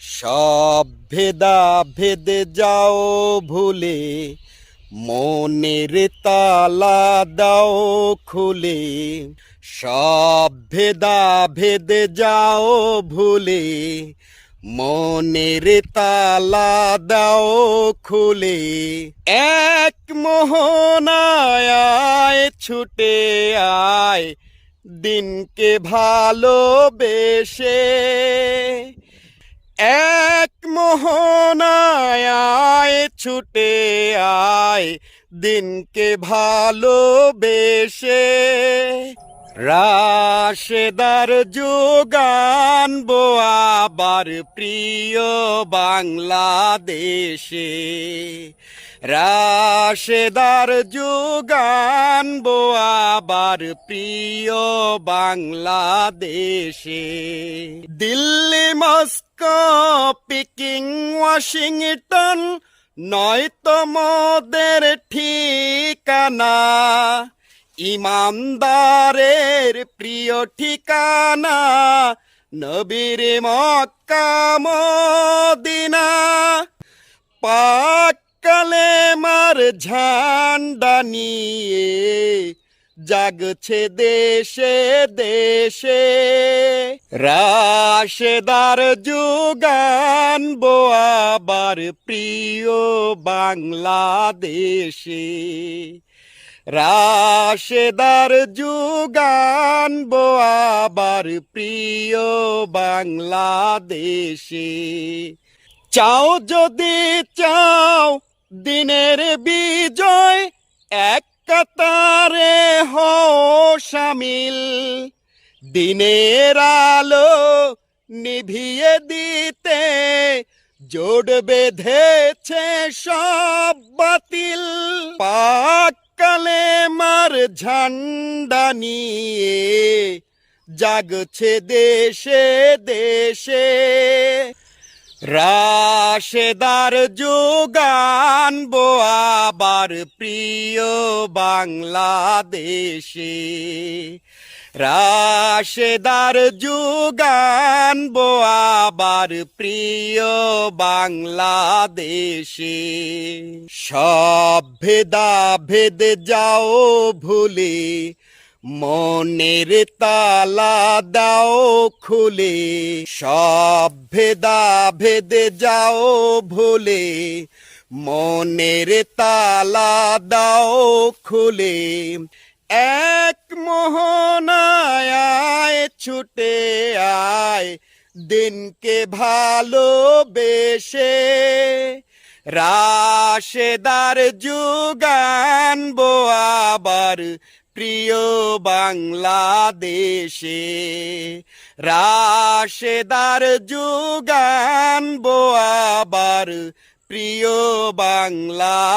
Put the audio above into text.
সব ভেদা ভেদে যাও ভুলে, মনের তালা দাও খুলে। সব ভেদা ভেদে যাও ভুলে, মনের তালা দাও খুলে। এক মোহনায় ছুটে আয়, দিনকে ভালোবেসে। এক মোহনায় ছুটে আয় দিনকে ভালোবেসে। রাশেদার যোগান আবার প্রিয় বাংলাদেশে। রাশেদার যোগান আবার প্রিয় বাংলাদেশে। দিল্লি, মস্কো, পিকিং, ওয়াশিংটন নয়তো মোদের ঠিকানা। ইমানদারের প্রিয় ঠিকানা নবীর মক্কা মদিনা। পাকালে মার ঝান্ডা নিয়ে জাগছে দেশে দেশে। রাশেদার যুগান আবার প্রিয় বাংলাদেশে। রাশেদার যুগান আবার প্রিয় বাংলাদেশে। চাও যদি চাও দিনের বিজয়, এক কাতারে হও সামিল। দিনের আলো নিভিয়ে দিতে জোট বেঁধেছে সব বাতিল। পাকালে মার ঝান্ডা নিয়ে জাগছে দেশে দেশে। রাশেদার যোগান আবার প্রিয় বাংলাদেশে। রাশেদার যোগান আবার প্রিয় বাংলাদেশে। সব ভেদা ভেদ যাও ভুলে মনের তালা দাও খুলে, সব ভেদা ভেদে যাও ভুলে। মনের তালা দাও খুলে, এক মোহনায় ছুটে আয়, দিনকে ভালোবেসে। রাশেদার যুগান আবার প্রিয় বাংলাদেশে রাশেদার যুগান বোয়াবার প্রিয় বাংলাদেশে।